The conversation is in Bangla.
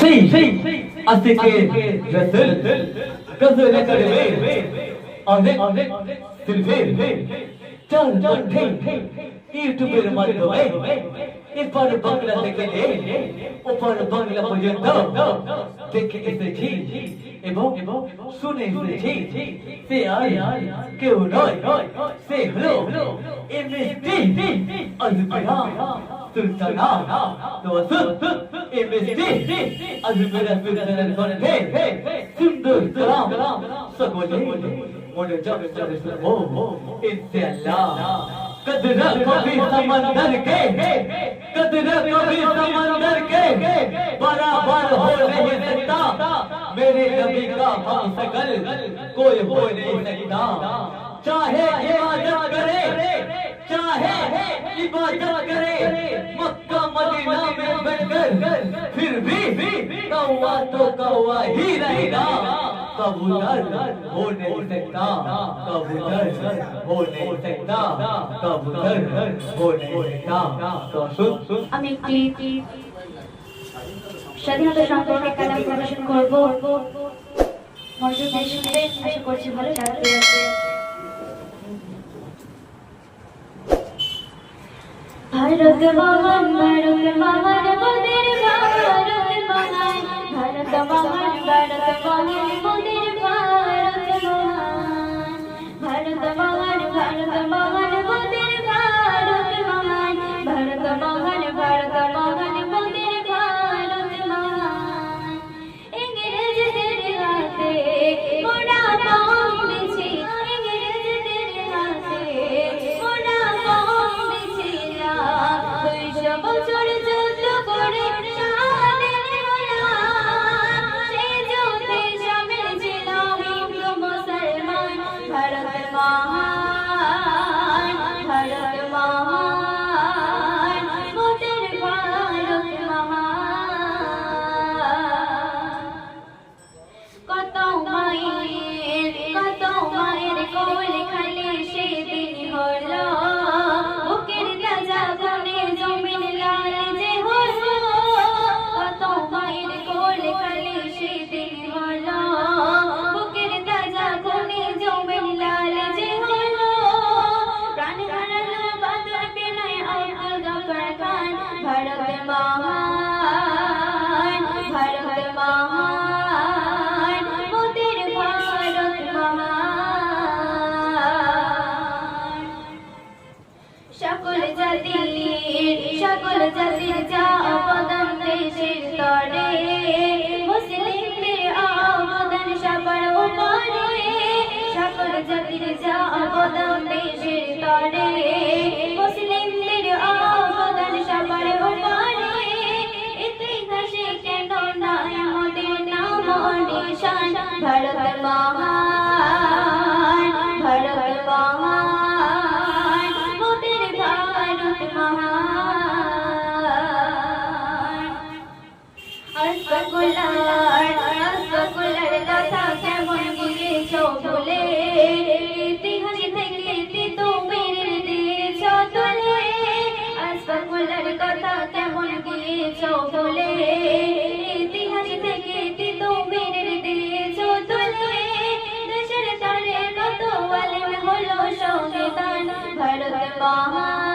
সেই সেই আজকে রসুল গজল করবে অনেক অনেক দিলবে চল চল ঠিক ইউটিউবের মাধ্যমে এপার বাংলা থেকে ওপার বাংলা পর্যন্ত দেখে এসেছি এবং এবং শুনে এসেছি সে আর কেউ নয় সে হলো এমএসটি আজমেরা সুলতানা তো এমএসটি আজমেরা সুলতানার কণ্ঠে সুন্দর কালাম সকলে মনে যাবে যাবে ও ইনশাআল্লাহ कदरा कभी समंदर के कदरा कभी समंदर के बराबर हो नहीं सकता मेरे नबी का हम सकल कोई हो नहीं सकता चाहे इबादत करे चाहे इबादत करे फिर भी कौवा तो कौवा ही रहेगा कबूतर हो नहीं सकता कबूतर हो नहीं सकता कबूतर हो नहीं सकता तो सुन सुन আমি একটি স্বাধীনতা সম্পর্কে কালাম প্রদর্শন করব মনোযোগ দিয়ে শুনবেন আশা করছি ভালো লাগবে भारत महान भारत महान मोदी महान भारत महान भारत महान भारत महान 啊 ভারত মহান ভারত মহান, মোদের ভারত মহান। সকল জাতির সকল জাতির যা অবদান দেশের তরে, মুসলিমদের অবদান সবার উপরে। সকল জাতির যা অবদান দেশের তরে কেমন গিয়েছ বলে? ইতিহাস থেকে তিতো মেরে দিয়েছ তোলে। রসগোল্লার কথা কেমন গিয়েছ বলে? ইতিহাস থেকে তিতো মেরে দিয়েছ তোলে। দেশের তারে কত আলেম ভারত মহান